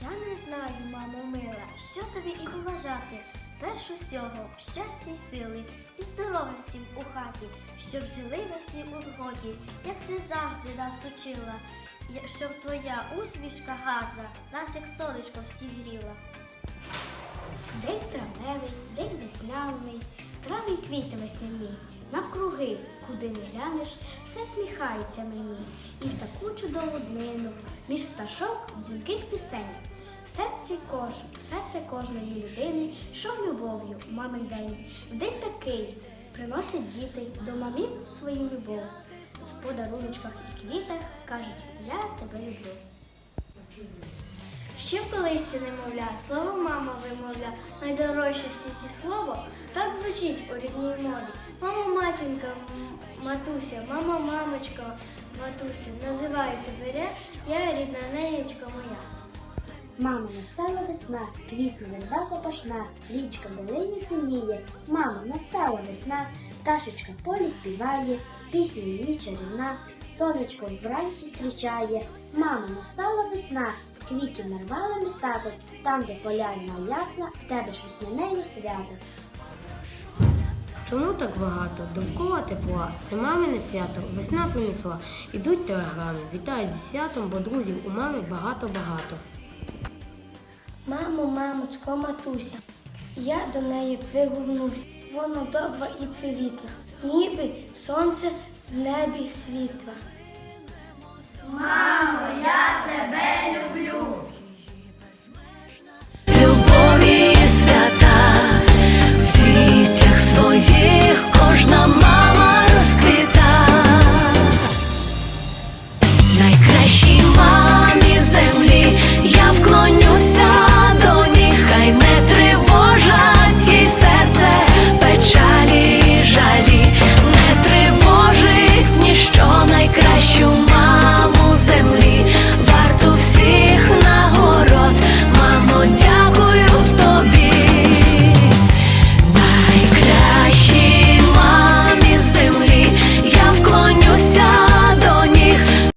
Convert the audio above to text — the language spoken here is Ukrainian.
Я не знаю, мамо мила, що тобі і побажати. Перш усього, щастя й сили, і здоров'я всім у хаті, щоб жили ви всі у згоді, як ти завжди нас учила, щоб твоя усмішка гарна, нас як сонечко всі гріла. День травневий, день весняний, трави й квіти весняні. Навкруги, куди не глянеш, все сміхається мені. І в таку чудову днину, між пташок дзвінких пісень. В серці кош, в серце кожної людини, що любов'ю, мамин день. День такий приносять діти до мамів свою любов. В подаруночках і квітах кажуть, я тебе люблю. Ще в колисці немовля, слово мама вимовля, найдорожче всі ці слово, так звучить у рідній мові. Мама матінка, матуся, мама мамочка, матуся, називає тебе, я рідна ненечка. Мама, настала весна, квітне верба запашна, річка в долині синіє. Мама, настала весна, пташечка в полі співає, пісня її чарівна, сонечко вранці зустрічає. Мама, настала весна, квітів нарвала містаток, там, де поляна ясна, в тебе ж весняне свято. Чому так багато? Довкола тепла. Це мамине свято. Весна принесла. Ідуть телеграми. Вітають зі святом, бо друзів у мами багато-багато. Мамо, мамочко, матуся, я до неї пригорнусь, вона добра і привітна, ніби сонце в небі світла.